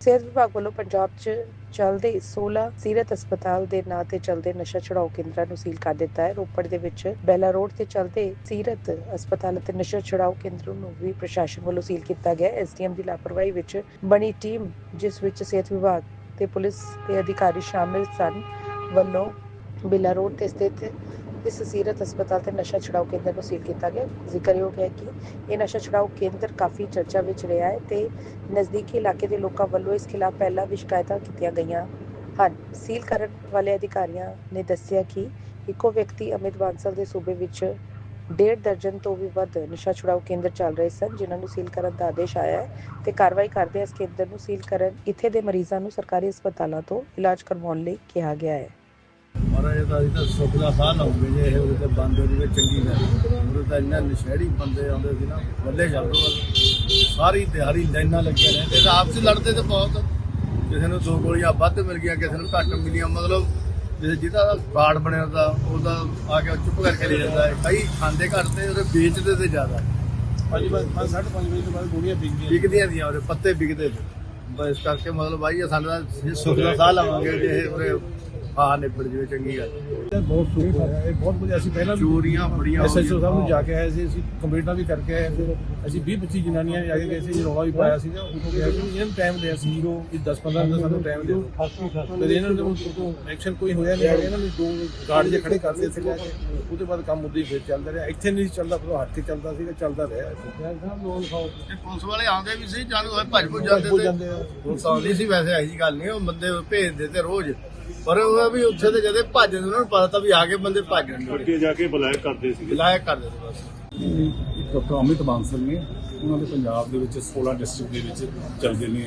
ਸਿਹਤ ਵਿਭਾਗ ਵੱਲੋਂ ਪੰਜਾਬ 'ਚ ਚੱਲਦੇ 16 ਸੀਰਤ ਹਸਪਤਾਲ ਦੇ ਨਾਂ ਤੇ ਚੱਲਦੇ ਨਸ਼ਾ ਛੁਡਾਊ ਕੇਂਦਰਾਂ ਨੂੰ ਸੀਲ ਕਰ ਦਿੱਤਾ ਹੈ। ਰੋਪੜ ਦੇ ਵਿੱਚ ਬੈਲਾ ਰੋਡ ਤੇ ਚੱਲਦੇ ਸੀਰਤ ਹਸਪਤਾਲ ਅਤੇ ਨਸ਼ਾ ਛੁਡਾਊ ਕੇਂਦਰ ਨੂੰ ਵੀ ਪ੍ਰਸ਼ਾਸਨ ਵੱਲੋਂ ਸੀਲ ਕੀਤਾ ਗਿਆ। ਐਸਡੀਐਮ ਦੀ ਲਾਪਰਵਾਹੀ ਵਿੱਚ ਬਣੀ ਟੀਮ, ਜਿਸ ਵਿੱਚ ਸਿਹਤ ਵਿਭਾਗ ਤੇ ਪੁਲਿਸ ਦੇ ਅਧਿਕਾਰੀ ਸ਼ਾਮਿਲ ਸਨ, ਵੱਲੋਂ ਬਿਲਾ ਰੋਡ ਤੇ ਸਥਿਤ ਇਸ ਸੀਰਤ ਹਸਪਤਾਲ ਤੇ ਨਸ਼ਾ ਛੁਡਾਊ ਕੇਂਦਰ ਨੂੰ ਸੀਲ ਕੀਤਾ ਗਿਆ। ਜ਼ਿਕਰਯੋਗ ਹੈ ਕਿ ਇਹ ਨਸ਼ਾ ਛੁਡਾਊ ਕੇਂਦਰ ਕਾਫੀ ਚਰਚਾ ਵਿੱਚ ਰਿਹਾ ਹੈ ਤੇ ਨਜ਼ਦੀਕੀ ਇਲਾਕੇ ਦੇ ਲੋਕਾਂ ਵੱਲੋਂ ਇਸ ਖਿਲਾਫ ਪਹਿਲਾਂ ਵੀ ਸ਼ਿਕਾਇਤਾਂ ਕੀਤੀਆਂ ਗਈਆਂ ਹਨ। ਸੀਲ ਕਰਨ ਵਾਲੇ ਅਧਿਕਾਰੀਆਂ ਨੇ ਦੱਸਿਆ ਕਿ ਇੱਕੋ ਵਿਅਕਤੀ ਅਮਿਤ ਬਾਂਸਲ ਦੇ ਸੂਬੇ ਵਿੱਚ ਡੇਢ ਦਰਜਨ ਤੋਂ ਵੀ ਵੱਧ ਨਸ਼ਾ ਛੁਡਾਊ ਕੇਂਦਰ ਚੱਲ ਰਹੇ ਸਨ, ਜਿਨ੍ਹਾਂ ਨੂੰ ਸੀਲ ਕਰਨ ਦਾ ਆਦੇਸ਼ ਆਇਆ ਹੈ ਤੇ ਕਾਰਵਾਈ ਕਰਦੇ ਇਸ ਕੇਂਦਰ ਨੂੰ ਸੀਲ ਕਰਨ, ਇੱਥੇ ਦੇ ਮਰੀਜ਼ਾਂ ਨੂੰ ਸਰਕਾਰੀ ਹਸਪਤਾਲਾਂ ਤੋਂ ਇਲਾਜ ਕਰਵਾਉਣ ਲਈ ਕਿਹਾ ਗਿਆ ਹੈ। ਮਹਾਰਾਜ ਦਾ ਅਸੀਂ ਤਾਂ ਸੁੱਖ ਦਾ ਸਾਹ ਲਾਉਂਗੇ ਜੇ ਇਹ ਉਹਦੇ ਤੇ ਬੰਦ ਹੋ ਜਵੇ ਚੰਗੀ ਗੱਲ ਉਹਦੇ ਤਾਂ ਇੰਨਾ ਨਸ਼ਹਿੜੀ ਬੰਦੇ ਆਉਂਦੇ ਸੀ ਨਾ ਬੱਲੇ ਚੱਲ ਸਾਰੀ ਦਿਹਾੜੀ ਲਾਈਨਾਂ ਲੱਗੀਆਂ ਰਹਿੰਦੇ ਤੇ ਆਪਸ ਲੜਦੇ ਤੇ ਬਹੁਤ। ਕਿਸੇ ਨੂੰ ਦੋ ਗੋਲੀਆਂ ਵੱਧ ਮਿਲ ਗਈਆਂ ਕਿਸੇ ਨੂੰ ਘੱਟ ਮਿਲੀਆਂ। ਮਤਲਬ ਜੇ ਜਿਹਦਾ ਕਾਰਡ ਬਣਿਆ ਦਾ ਉਹਦਾ ਆ ਕੇ ਚੁੱਪ ਕਰਕੇ ਲੈ ਜਾਂਦਾ ਹੈ। ਕਈ ਖਾਂਦੇ ਘੱਟ ਤੇ ਉਹਦੇ ਵੇਚਦੇ ਤੇ ਜ਼ਿਆਦਾ। ਪੰਜ ਵਜੇ ਪੰਜ ਸਾਢੇ ਪੰਜ ਵਜੇ ਤੋਂ ਬਾਅਦ ਗੋਲੀਆਂ ਵਿਕ ਗਈਆਂ ਵਿਕਦੀਆਂ ਦੀਆਂ ਉਹਦੇ ਪੱਤੇ ਵਿਕਦੇ ਤੇ ਬਸ ਇਸ ਕਰਕੇ ਮਤਲਬ ਆਈ ਸਾਡਾ ਸੁੱਖ ਦਾ ਸਾਹ ਲਵਾਂਗੇ ਜੇ ਇਹ ਉਹਦੇ ਆ ਨਿਬੜ ਜਵੇ ਚੰਗੀ ਗੱਲ। ਬਹੁਤ ਸੁੱਖ ਹੋਇਆ। ਇਹ ਬਹੁਤ ਵਧੀਆ। ਅਸੀਂ ਪਹਿਲਾਂ ਚੋਰੀਆਂ ਬੜੀਆਂ ਹੋ ਐਸਐਚਓ ਸਾਹਿਬ ਨੂੰ। ਜਾ ਕੇ ਆਏ ਸੀ ਅਸੀਂ ਕੰਪਲੀਟਾਂ ਵੀ ਕਰਕੇ ਆਏ ਸੀ। ਅਸੀਂ 20 25 ਜਨਾਨੀਆਂ ਜਾ ਕੇ ਗਏ ਸੀ ਰੌਲਾ ਵੀ ਪਾਇਆ ਸੀਗਾ। ਉਹ ਕਿਹਾ ਕਿ ਇਹਨਾਂ ਨੂੰ ਟਾਈਮ ਦਿਆ ਸੀ ਜ਼ੀਰੋ ਇਹ 10 15 ਦਿਨ ਦਾ ਸਾਨੂੰ ਟਾਈਮ ਦਿਓ। ਤੇ ਇਹਨਾਂ ਨੇ ਐਕਸ਼ਨ ਕੋਈ ਹੋਇਆ ਨਹੀਂ। ਇਹਨਾਂ ਨੇ ਦੋ ਗਾਰਡ ਜੇ ਖੜੇ ਕਰਦੇ ਇੱਥੇ ਜਾ ਕੇ। ਉਹਦੇ ਬਾਅਦ ਕੰਮ ਉਦੋਂ ਹੀ ਫਿਰ ਚੱਲਦਾ ਰਿਹਾ। ਇੱਥੇ ਨਹੀਂ ਸੀ ਚੱਲਦਾ ਫਿਰ ਹੱਥ ਕੇ ਚੱਲਦਾ ਸੀਗਾ ਚੱਲਦਾ ਰਿਹਾ। ਪੁਲਿਸ ਵਾਲੇ ਆਉਂਦੇ ਵੀ ਸੀ ਜਾਨੂੰ ਭੱਜ ਭੁੱਜ ਜਾਂਦੇ ਤੇ। ਪੁਲਿਸ ਆਉਂਦੀ ਸੀ ਵੈਸੇ ਇਹੀ ਗੱਲ ਨਹੀਂ ਉਹ ਬੰਦੇ ਭੇਜਦੇ ਤੇ ਰੋਜ਼। ਪਰ ਉਹ ਵੀ ਉੱਥੇ ਤੇ ਜਦੇ ਭੱਜਦੇ ਉਹਨਾਂ ਨੂੰ ਪਤਾ ਤਾਂ ਵੀ ਆ ਕੇ ਬੰਦੇ ਭੱਜ ਜਾਣਗੇ। ਅੱਗੇ ਜਾ ਕੇ ਬੁਲਾਇਆ ਕਰਦੇ ਸੀਗੇ। ਲਾਇਕ ਕਰਦੇ ਸੀ ਬਸ। ਇਹ ਡਾਕਟਰ ਅਮਿਤ ਬਾਂਸਲ ਨੇ ਉਹਨਾਂ ਦੇ ਪੰਜਾਬ ਦੇ ਵਿੱਚ 16 ਡਿਸਟ੍ਰਿਕਟ ਦੇ ਵਿੱਚ ਚੱਲਦੇ ਨੇ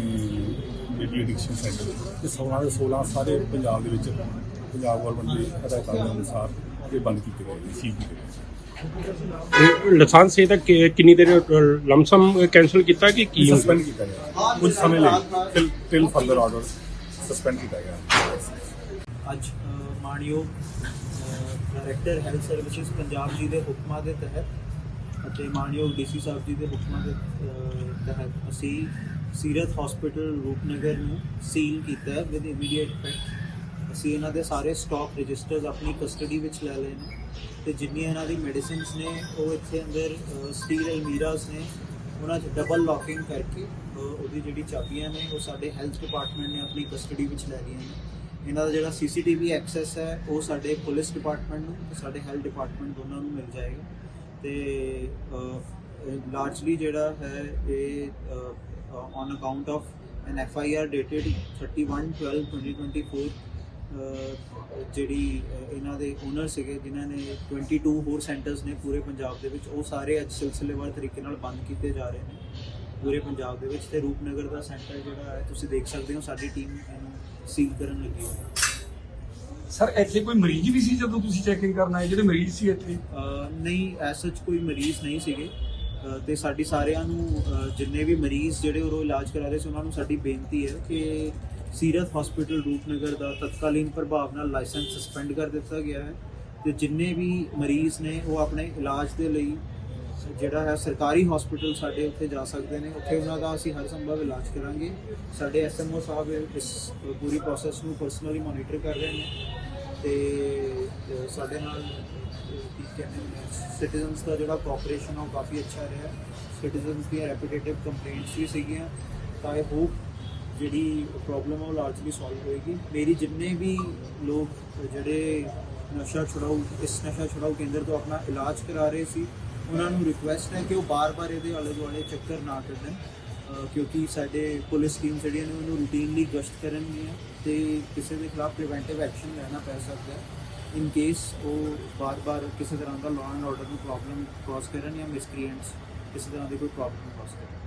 ਐਡਿਕਸ਼ਨ ਸੈਂਟਰ ਤੇ 16 ਦੇ 16 ਸਾਰੇ ਪੰਜਾਬ ਦੇ ਵਿੱਚ ਪੰਜਾਬ ਗਵਰਨਮੈਂਟ ਦੇ ਹਦਾਇਤਾਂ ਦੇ ਅਨੁਸਾਰ ਇਹ ਬੰਦ ਕੀਤੇ ਗਏ ਨੇ ਸੀਲ ਕੀਤੇ ਗਏ ਇਹ ਲਾਇਸੈਂਸ ਇਹ ਤਾਂ ਕਿ- ਕਿੰਨੀ ਦੇਰ ਲਮਸਮ ਕੈਨਸਲ ਕੀਤਾ ਕਿ ਕੀ ਸਸਪੈਂਡ ਕੀਤਾ ਗਿਆ। ਕੁਝ ਸਮੇਂ ਲਈ till till further order suspend ਕੀਤਾ ਗਿਆ। ਅੱਜ ਅ, ਮਾਣਯੋਗ director health services Punjab ji ਦੇ ਹੁਕਮਾਂ ਦੇ ਤਹਿਤ ਅਤੇ ਮਾਣਯੋਗ ਡੀਸੀ ਸਾਹਿਬ ਜੀ ਦੇ ਹੁਕਮਾਂ ਦੇ ਤਹਿਤ ਅਸੀਂ ਸੀਰਤ ਹਸਪੀਟਲ ਰੂਪਨਗਰ ਨੂੰ ਸੀਲ ਕੀਤਾ ਹੈ ਵਿਦ ਇਮੀਡੀਏਟ ਇਫੈਕਟ ਅਸੀਂ ਇਹਨਾਂ ਦੇ ਸਾਰੇ ਸਟਾਕ ਰਜਿਸਟਰਸ ਆਪਣੀ ਕਸਟਡੀ ਵਿੱਚ ਲੈ ਲਏ ਨੇ ਤੇ ਜਿੰਨੀਆਂ ਇਹਨਾਂ ਦੀ ਮੈਡੀਸਿਨਸ ਨੇ ਉਹ ਇੱਥੇ ਅੰਦਰ ਸਟੀਲ ਅਲਮੀਰਾਸ ਨੇ ਉਹਨਾਂ 'ਚ ਡਬਲ ਲੌਕਿੰਗ ਕਰਕੇ ਉਹਦੀ ਜਿਹੜੀ ਚਾਬੀਆਂ ਨੇ ਉਹ ਸਾਡੇ ਹੈਲਥ ਡਿਪਾਰਟਮੈਂਟ ਨੇ ਆਪਣੀ ਕਸਟਡੀ ਵਿੱਚ ਲੈ ਲਈਆਂ ਨੇ। ਇਹਨਾਂ ਦਾ ਜਿਹੜਾ ਸੀਸੀਟੀਵੀ ਐਕਸੈਸ ਹੈ ਉਹ ਸਾਡੇ ਪੁਲਿਸ ਡਿਪਾਰਟਮੈਂਟ ਨੂੰ ਤੇ ਸਾਡੇ ਹੈਲਥ ਡਿਪਾਰਟਮੈਂਟ ਦੋਨਾਂ ਨੂੰ ਮਿਲ ਜਾਏਗਾ। ਤੇ ਲਾਰਜਲੀ ਜਿਹੜਾ ਹੈ ਇਹ on account of an F I R dated 31 12 2024 ਅਹ, ਜਿਹੜੀ ਇਹਨਾਂ ਦੇ ਓਨਰ ਸੀਗੇ ਜਿਨ੍ਹਾਂ ਨੇ 22 ਹੋਰ ਸੈਂਟਰਸ ਨੇ ਪੂਰੇ ਪੰਜਾਬ ਦੇ ਵਿੱਚ ਉਹ ਸਾਰੇ ਅੱਜ ਸਿਲਸਿਲੇਵਾਰ ਤਰੀਕੇ ਨਾਲ ਬੰਦ ਕੀਤੇ ਜਾ ਰਹੇ ਨੇ। ਪੂਰੇ ਪੰਜਾਬ ਦੇ ਵਿੱਚ ਤੇ ਰੂਪਨਗਰ ਦਾ ਸੈਂਟਰ ਜਿਹੜਾ ਹੈ ਤੁਸੀਂ ਦੇਖ ਸਕਦੇ ਹੋ ਸਾਡੀ ਟੀਮ ਇਹਨੂੰ ਸੀਲ ਕਰਨ ਲੱਗੀ ਹੈ। ਸਰ ਇੱਥੇ ਕੋਈ ਮਰੀਜ਼ ਵੀ ਸੀ ਜਦੋਂ ਤੁਸੀਂ ਚੈਕਿੰਗ ਕਰਨ ਆਏ? ਜਿਹੜੇ ਮਰੀਜ਼ ਸੀ ਇੱਥੇ? ਨਹੀਂ ਐਸ ਸੱਚ ਕੋਈ ਮਰੀਜ਼ ਨਹੀਂ ਸੀਗੇ। ਤੇ ਸਾਡੀ ਸਾਰਿਆਂ ਨੂੰ ਜਿੰਨੇ ਵੀ ਮਰੀਜ਼ ਜਿਹੜੇ ਉਹ ਇਲਾਜ ਕਰਾ ਰਹੇ ਸੀ ਉਹਨਾਂ ਨੂੰ ਸਾਡੀ ਬੇਨਤੀ ਹੈ ਕਿ ਸੀਰਤ ਹਸਪੀਟਲ ਰੂਪਨਗਰ ਦਾ ਤਤਕਾਲੀਨ ਪ੍ਰਭਾਵ ਨਾਲ ਲਾਇਸੈਂਸ ਸਸਪੈਂਡ ਕਰ ਦਿੱਤਾ ਗਿਆ ਹੈ। ਤੇ ਜਿੰਨੇ ਵੀ ਮਰੀਜ਼ ਨੇ ਉਹ ਆਪਣੇ ਇਲਾਜ ਦੇ ਲਈ ਜਿਹੜਾ ਹੈ ਸਰਕਾਰੀ ਹਸਪੀਟਲ ਸਾਡੇ ਉੱਥੇ ਜਾ ਸਕਦੇ ਨੇ। ਉੱਥੇ ਉਹਨਾਂ ਦਾ ਅਸੀਂ ਹਰ ਸੰਭਵ ਇਲਾਜ ਕਰਾਂਗੇ। ਸਾਡੇ ਐਸਐਮਓ ਸਾਹਿਬ ਇਸ ਪੂਰੀ ਪ੍ਰੋਸੈਸ ਨੂੰ ਪਰਸਨਲੀ ਮੋਨੀਟਰ ਕਰ ਰਹੇ ਨੇ ਤੇ ਸਾਡੇ ਨਾਲ ਕੀ ਕਹਿੰਦੇ ਨੇ ਸਿਟੀਜ਼ਨਸ ਦਾ ਜਿਹੜਾ ਕੋਆਪਰੇਸ਼ਨ ਉਹ ਕਾਫੀ ਅੱਛਾ ਰਿਹਾ। ਸਿਟੀਜ਼ਨਸ ਦੀਆਂ ਰੈਪੀਟੇਟਿਵ ਕੰਪਲੇਂਟਸ ਵੀ ਸੀਗੀਆਂ। ਤਾਂ ਆਈ ਹੋਪ ਜਿਹੜੀ ਪ੍ਰੋਬਲਮ ਹੈ ਉਹ ਲਾਰਜਲੀ ਸੋਲਵ ਹੋਏਗੀ। ਮੇਰੀ ਜਿੰਨੇ ਵੀ ਲੋਕ ਜਿਹੜੇ ਨਸ਼ਾ ਛੁਡਾਊ, ਇਸ ਨਸ਼ਾ ਛੁਡਾਊ ਕੇਂਦਰ ਤੋਂ ਆਪਣਾ ਇਲਾਜ ਕਰਾ ਰਹੇ ਸੀ ਉਹਨਾਂ ਨੂੰ ਰਿਕੁਐਸਟ ਹੈ ਕਿ ਉਹ ਬਾਰ-ਬਾਰ ਇਹਦੇ ਆਲੇ ਦੁਆਲੇ ਚੱਕਰ ਨਾ ਕੱਢਣ ਕਿਉਂਕਿ ਸਾਡੇ ਪੁਲਿਸ ਟੀਮ ਜਿਹੜੀਆਂ ਨੇ ਉਹਨੂੰ ਰੂਟੀਨਲੀ ਗਸ਼ਤ ਕਰਨਗੀਆਂ ਤੇ ਕਿਸੇ ਦੇ ਖਿਲਾਫ ਪ੍ਰੀਵੈਂਟਿਵ ਐਕਸ਼ਨ ਲੈਣਾ ਪੈ ਸਕਦਾ ਹੈ ਇਨ ਕੇਸ ਉਹ ਬਾਰ-ਬਾਰ ਕਿਸੇ ਤਰ੍ਹਾਂ ਦਾ ਲਾਅ ਐਂਡ ਆਰਡਰ ਨੂੰ ਪ੍ਰੋਬਲਮ ਕਾਜ਼ ਕਰਨ ਜਾਂ ਮਿਸਕ੍ਰੀਐਂਟਸ ਕਿਸੇ ਤਰ੍ਹਾਂ ਦੀ ਕੋਈ ਪ੍ਰੋਬਲਮ ਕਾਜ਼ ਕਰਨ।